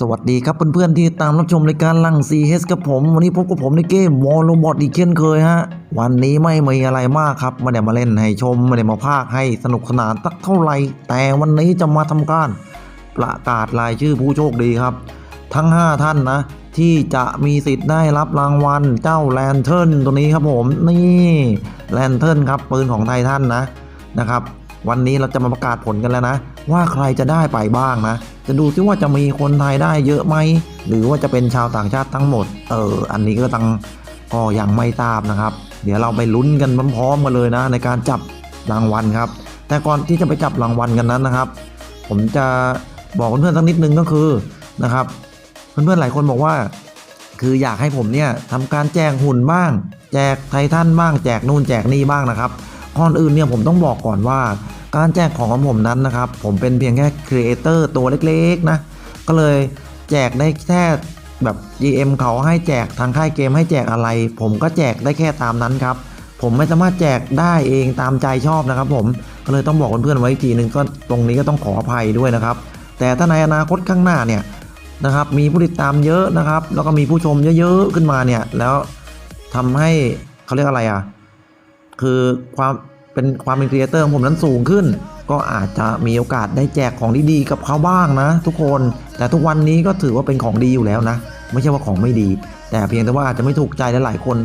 สวัสดีครับเพื่อนๆที่ตามรับชมรายการลังซีเฮสกับผม วันนี้พบกับผมในเกมวอลโลบอทอีกเช่นเคยฮะ วันนี้ไม่มีอะไรมากครับไม่ได้มาเล่นให้ชมไม่ได้มาพากให้สนุกสนานสักเท่าไหร่ แต่วันนี้จะมาทำการประกาศรายชื่อผู้โชคดีครับ ทั้ง 5 ท่านนะ ที่จะมีสิทธิ์ได้รับรางวัลเจ้าแลนเทิร์นตัวนี้ครับผมนี่แลนเทิร์นครับปืนของไททันนะนะครับ วันนี้เราจะมาประกาศผลกันแล้วนะ ว่าใครจะได้ไปบ้างนะ จะดูซิว่าจะมีคนไทยได้เยอะไหม หรือว่าจะเป็นชาวต่างชาติทั้งหมด เออ อันนี้ก็ตังก็ยังไม่ทราบนะครับ เดี๋ยวเราไปลุ้นกันพร้อมๆกันเลยนะ ในการจับรางวัลครับ แต่ก่อนที่จะไปจับรางวัลกันนั้นนะครับ ผมจะบอกเพื่อนๆสักนิดนึงก็คือนะครับ เพื่อนๆหลายคนบอกว่า คืออยากให้ผมเนี่ยทำการแจกหุ่นบ้าง แจกไททันบ้าง แจกนู่นแจกนี่บ้างนะครับก่อนอื่นเนี่ยผมต้องบอกก่อนว่าการแจกของของผมนั้นนะครับ ผมเป็นเพียงแค่ครีเอเตอร์ตัวเล็กๆนะ ก็เลยแจกได้แค่แบบ GM เขาให้แจกทางค่ายเกมให้แจกอะไร ผมก็แจกได้แค่ตามนั้นครับ ผมไม่สามารถแจกได้เองตามใจชอบนะครับ ผมก็เลยต้องบอกเพื่อนๆไว้อีกทีหนึ่งก็ตรงนี้ก็ต้องขออภัยด้วยนะครับ แต่ถ้าในอนาคตข้างหน้าเนี่ยนะครับมีผู้ติดตามเยอะนะครับ แล้วก็มีผู้ชมเยอะๆขึ้นมาเนี่ยแล้วทำให้เขาเรียกอะไรอะคือความ เป็นความเป็นครีเอเตอร์ของผมนั้นสูงขึ้น ก็อาจจะมีโอกาสได้แจกของดีๆกับเขาบ้างนะ ทุกคนแต่ทุกวันนี้ก็ถือว่าเป็นของดีอยู่แล้วนะ ไม่ใช่ว่าของไม่ดี แต่เพียงแต่ว่าอาจจะไม่ถูกใจหลายๆคน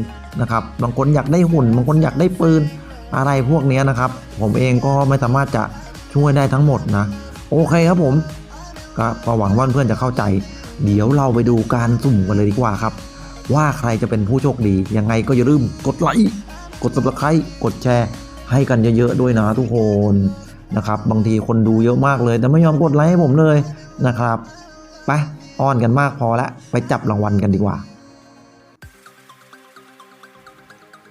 นะครับบางคนอยากได้หุ่น บางคนอยากได้ปืนอะไรพวกนี้นะครับ ผมเองก็ไม่สามารถจะช่วยได้ทั้งหมดนะ โอเคครับผมก็ก็หวังว่าเพื่อนจะเข้าใจ เดี๋ยวเราไปดูการสุ่มกันเลยดีกว่าครับ ว่าใครจะเป็นผู้โชคดียังไงก็อย่าลืมกดไลค์กด subscribe กดแชร์ ให้กันเยอะๆด้วยนะทุกคนนะครับ บางทีคนดูเยอะมากเลย แต่ไม่ยอมกดไลค์ให้ผมเลยนะครับ ไปอ้อนกันมากพอละไปจับรางวัลกันดีกว่า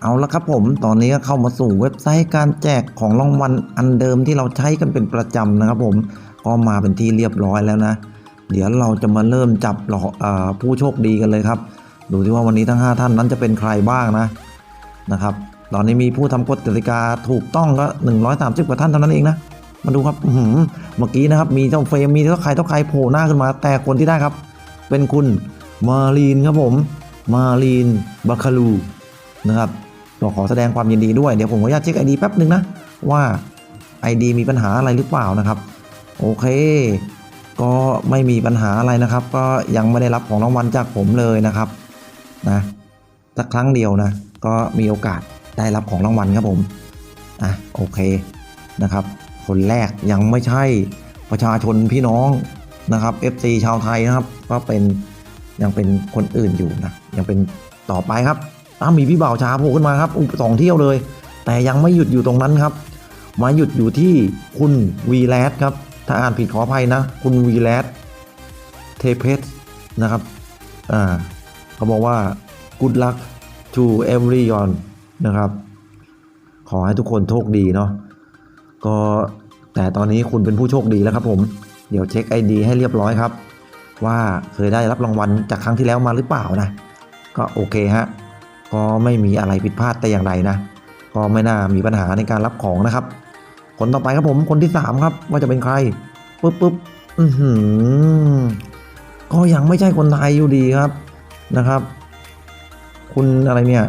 เอาละครับผมตอนนี้ก็เข้ามาสู่เว็บไซต์การแจกของรางวัลอันเดิมที่เราใช้กันเป็นประจำนะครับผมก็มาเป็นที่เรียบร้อยแล้วนะ เดี๋ยวเราจะมาเริ่มจับหล่อผู้โชคดีกันเลยครับ ดูที่ว่าวันนี้ทั้ง 5 ท่านนั้นจะเป็นใครบ้างนะนะครับ ตอนนี้มีผู้ทำกฎกติกาถูกต้องก็ 130 กว่าท่านเท่านั้นเองนะ มาดูครับเมื่อกี้นะครับ มีเจ้าเฟรมมีเจ้าใครเจ้าใครโผล่หน้าขึ้นมา แต่คนที่ได้ครับ เป็นคุณมารีนครับผม มารีนบัคารูนะครับก็ขอแสดงความยินดีด้วย เดี๋ยวผมขออนุญาตเช็คไอดีแป๊บหนึ่งนะ ว่า ID มีปัญหาอะไรหรือเปล่านะครับ โอเค ก็ไม่มีปัญหาอะไรนะครับ ก็ยังไม่ได้รับของรางวัลจากผมเลยนะครับนะสักครั้งเดียวนะ ก็มีโอกาส ได้รับของรางวัลครับผมอะโอเคนะครับ คนแรกยังไม่ใช่ประชาชนพี่น้องนะครับ FC ชาวไทยนะครับ ก็เป็นยังเป็นคนอื่นอยู่นะยังเป็นต่อไปครับอ้าวมีพี่บ่าวช้าโผล่ขึ้นมาครับอุ๊ยสองเที่ยวเลย แต่ยังไม่หยุดอยู่ตรงนั้นครับ มาหยุดอยู่ที่คุณวีแลสครับถ้าอ่านผิดขออภัยนะ คุณวีแลสเทเพสนะครับอ่าเขาบอกว่า good luck to everyone นะครับ ขอให้ทุกคนโชคดีเนาะก็แต่ตอนนี้คุณเป็นผู้โชคดีแล้วครับผม เดี๋ยวเช็ค ID ให้เรียบร้อยครับ ว่าเคยได้รับรางวัลจากครั้งที่แล้วมาหรือเปล่านะ ก็โอเคฮะก็ไม่มีอะไรผิดพลาดแต่อย่างใดนะ ก็ไม่น่ามีปัญหาในการรับของนะครับ คนต่อไปครับผมคนที่สามครับ ว่าจะเป็นใครปุ๊บปุ๊บอือหือก็ยังไม่ใช่คนไทยอยู่ดีครับนะครับ คุณอะไรเนี่ย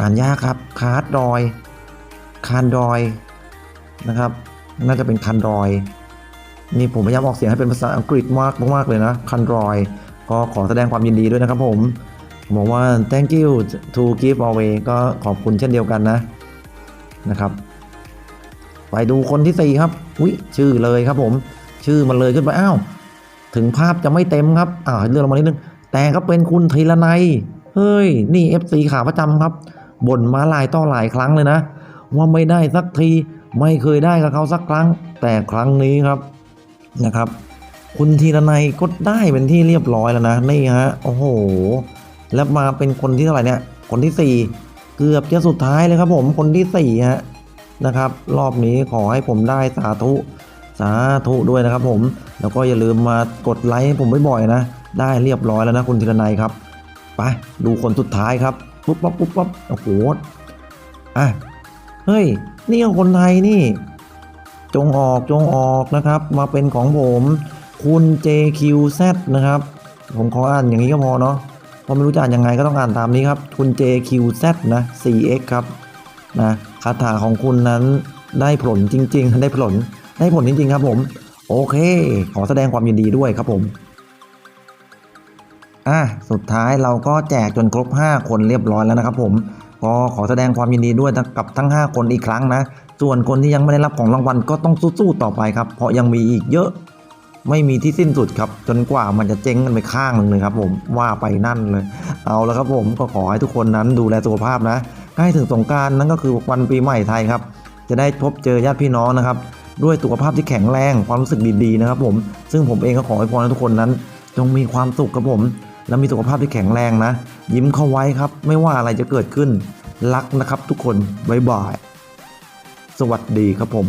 อ่านยากครับคาร์ดดอย คานดอยนะครับ น่าจะเป็นคันดอย นี่ผมพยายามออกเสียงให้เป็นภาษาอังกฤษมากมากเลยนะคันดอย ก็ขอแสดงความยินดีด้วยนะครับผมบอกว่า thank you to give away ก็ขอบคุณเช่นเดียวกันนะนะครับ ไปดูคนที่สี่ครับอุ้ยชื่อเลยครับผม ชื่อมันเลยขึ้นไปอ้าวถึงภาพจะไม่เต็มครับอ่าเลื่อนลงมานิดนึง แต่ก็เป็นคุณธีรนัยเฮ้ย นี่ FC ขาประจำครับ บ่นมาหลายต่อหลายครั้งเลยนะ ว่าไม่ได้สักทีไม่เคยได้กับเขาสักครั้ง แต่ครั้งนี้ครับนะครับ คุณธีรนัยก็ได้เป็นที่เรียบร้อยแล้วนะนี่ฮะโอ้โห แล้วมาเป็นคนที่เท่าไหร่เนี่ยคนที่สี่เกือบจะสุดท้ายเลยครับผมคนที่สี่ฮะนะครับ รอบนี้ขอให้ผมได้สาธุสาธุด้วยนะครับผม แล้วก็อย่าลืมมากดไลค์ให้ผมบ่อยๆนะ ได้เรียบร้อยแล้วนะคุณธีรนัยครับ ไปดูคนสุดท้ายครับ ปุ๊บปั๊บปุ๊บปั๊บโอ้โหอะเฮ้ย นี่คนไทยนี่ จงออกจงออกนะครับ มาเป็นของผมคุณ JQZ นะครับ ผมขออ่านอย่างนี้ก็พอเนาะพราะไม่รู้จะอ่านยังไงก็ต้องอ่านตามนี้ครับ คุณ JQZ นะ CX ครับนะคาถาของคุณนั้นได้ผลจริง ๆ ได้ผลได้ผลจริง ๆ ครับผม โอเค ขอแสดงความยินดีด้วยครับผม อะสุดท้ายเราก็แจกจนครบ 5 คนเรียบร้อยแล้วนะครับผมก็ขอแสดงความยินดีด้วยกับทั้ง 5 คนอีกครั้งนะ ส่วนคนที่ยังไม่ได้รับของรางวัลก็ต้องสู้ๆต่อไปครับ เพราะยังมีอีกเยอะไม่มีที่สิ้นสุดครับ จนกว่ามันจะเจ๊งกันไปข้างหนึ่งเลยครับ ผมว่าไปนั่นเลย เอาละครับผมก็ขอให้ทุกคนนั้นดูแลสุขภาพนะใกล้ถึงสงการนั่นก็คือวันปีใหม่ไทยครับ จะได้พบเจอญาติพี่น้องนะครับ ด้วยสุขภาพที่แข็งแรงความรู้สึกดีๆนะครับ ผมซึ่งผมเองก็ขอให้พรทุกคนนั้น จงมีความสุขครับผม และมีสุขภาพที่แข็งแรงนะ ยิ้มเข้าไว้ครับ ไม่ว่าอะไรจะเกิดขึ้น รักนะครับทุกคน บ๊ายบาย สวัสดีครับผม